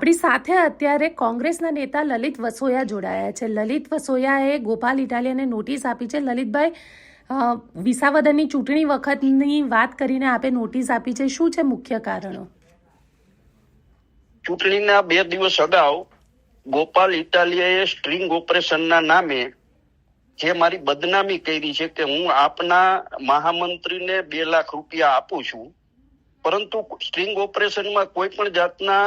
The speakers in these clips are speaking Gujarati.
આપણી સાથે અત્યારે કોંગ્રેસના નેતા લલિત વસોયા જોડાયા છે. લલિત વસોયાએ ગોપાલ ઇટાલિયાને નોટિસ આપી છે. લલિતભાઈ વિસાવદનની ચૂંટણી વખતની વાત કરીને આપે નોટિસ આપી છે. શું છે મુખ્ય કારણો? ચૂંટણીના બે દિવસ અગાઉ ગોપાલ ઇટાલિયાએ સ્ટ્રિંગ ઓપરેશનના નામે જે મારી બદનામી કરી છે કે હું આપના મહામંત્રીને બે લાખ રૂપિયા આપું છું, પરંતુ સ્ટ્રિંગ ઓપરેશનમાં કોઈ પણ જાતના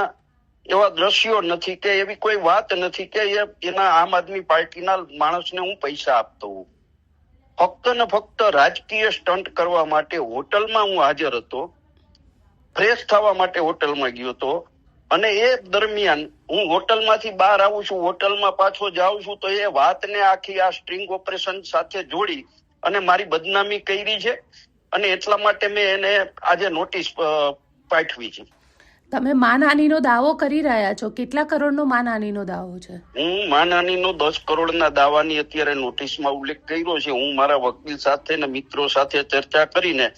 એવા દ્રશ્યો નથી કે એવી કોઈ વાત નથી કે એના આમ આદમી પાર્ટીના માણસને હું પૈસા આપતો હોઉં. ફક્ત ને ફક્ત રાજકીય સ્ટન્ટ કરવા માટે હોટલમાં હું હાજર હતો. ફ્રેશ થવા માટે હોટલમાં ગયો હતો. અને એ દરમિયાન હું હોટલમાંથી બહાર આવું છું, હોટલમાં પાછો જાઉં છું, તો એ વાતને આખી આ સ્ટ્રિંગ ઓપરેશન સાથે જોડી અને મારી બદનામી કરી છે. અને એટલા માટે મેં એને આજે નોટિસ પાઠવી છે. તમે માનહાનીનો દાવો કરી રહ્યા છો? કેટલા કરોડનો માનહાનીનો દાવો છે? હું માનહાનીનો દસ કરોડના દાવાની અત્યારે નોટિસમાં ઉલ્લેખ કર્યો છે. હું મારા વકીલ સાથે ને મિત્રો સાથે ચર્ચા કરીને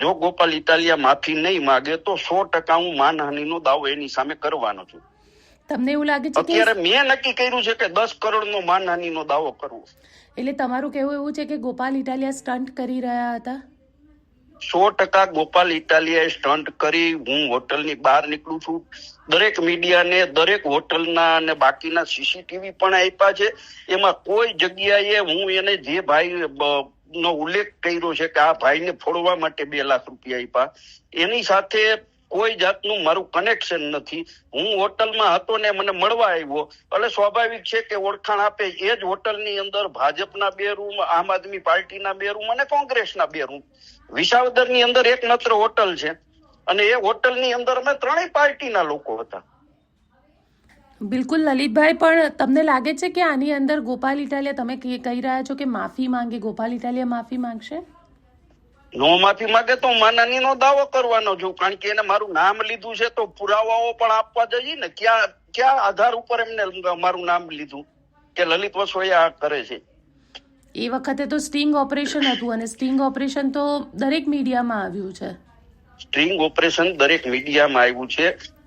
જો ગોપાલ ઇટાલિયા માફી નહીં માગે તો સો ટકા હું માનહાનીનો દાવો એની સામે કરવાનો છું. તમને એવું લાગે છે અત્યારે મેં નક્કી કર્યું છે કે દસ કરોડનો માનહાનીનો દાવો કરવો. એટલે તમારું કહેવું એવું છે કે ગોપાલ ઇટાલિયા સ્ટન્ટ કરી રહ્યા હતા? સો ટકા ગોપાલ ઇટાલિયાએ સ્ટન્ટ કરી, હું હોટલની બહાર નીકળું છું. દરેક મીડિયાને દરેક હોટલના અને બાકીના સીસીટીવી પણ આપ્યા છે. એમાં કોઈ જગ્યાએ હું એને જે ભાઈ નો ઉલ્લેખ કર્યો છે કે આ ભાઈને ફોડવા માટે બે લાખ રૂપિયા આપ્યા. એની સાથે કોઈ જાતનું મારું કનેક્શન નથી. હું હોટલમાં હતો ને મને મળવા આવ્યો. એટલે સ્વાભાવિક છે કે ઓળખાણ આપે એ જ હોટલની અંદર, ભાજપના બે રૂમ, આમ આદમી પાર્ટીના બે રૂમ અને કોંગ્રેસના બે રૂમ. વિસાવદરની અંદર એક માત્ર હોટલ છે અને એ હોટલની અંદર અમે ત્રણેય પાર્ટીના લોકો હતા. બિલકુલ લલિતભાઈ, પણ તમને લાગે છે કે આની અંદર ગોપાલ ઇટાલિયા, તમે કહી રહ્યા છો કે માફી માંગે, ગોપાલ ઇટાલિયા માફી માંગશે? નો માફી માંગે તો માનાની નો દાવો કરવાનો છું કારણ કે એને મારું નામ લીધું છે તો પુરાવાઓ પણ આપવા જોઈએ ને ક્યાં ક્યાં આધાર ઉપર એમને મારું નામ લીધું કે લલિત વસોયા આ કરે છે? એ વખતે તો સ્ટિંગ ઓપરેશન હતું અને સ્ટિંગ ઓપરેશન તો દરેક મીડિયામાં આવ્યું છે. સ્ટિંગ ઓપરેશન દરેક મીડિયામાં આવ્યું છે.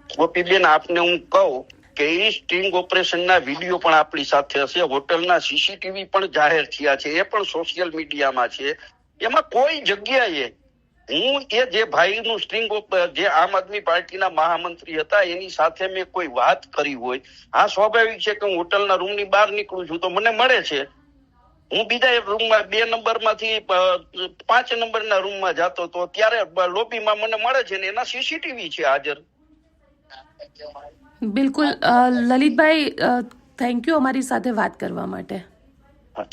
ગોપીબેન આપને હું કહું કે એ સ્ટ્રિંગ ઓપરેશનના વીડિયો પણ આપણી સાથે હશે. હોટલના સીસીટીવી પણ જાહેર થયા છે. એ પણ સોશિયલ મીડિયામાં છે. એમાં કોઈ જગ્યાએ હું એ જે ભાઈનું સ્ટ્રિંગ જે આમ આદમી પાર્ટીના મહામંત્રી હતા એની સાથે મેં કોઈ વાત કરી હોય હા સ્વાભાવિક છે કે હું હોટલના રૂમની બહાર નીકળું છું તો મને મળે છે. હું બીજા રૂમમાં બે નંબરમાંથી પાંચ નંબરના રૂમમાં જતો તો ત્યારે લોબીમાં મને મળે છે ને એના સીસીટીવી છે હાજર. બિલકુલ લલિતભાઈ થેન્ક યુ અમારી સાથે વાત કરવા માટે. હા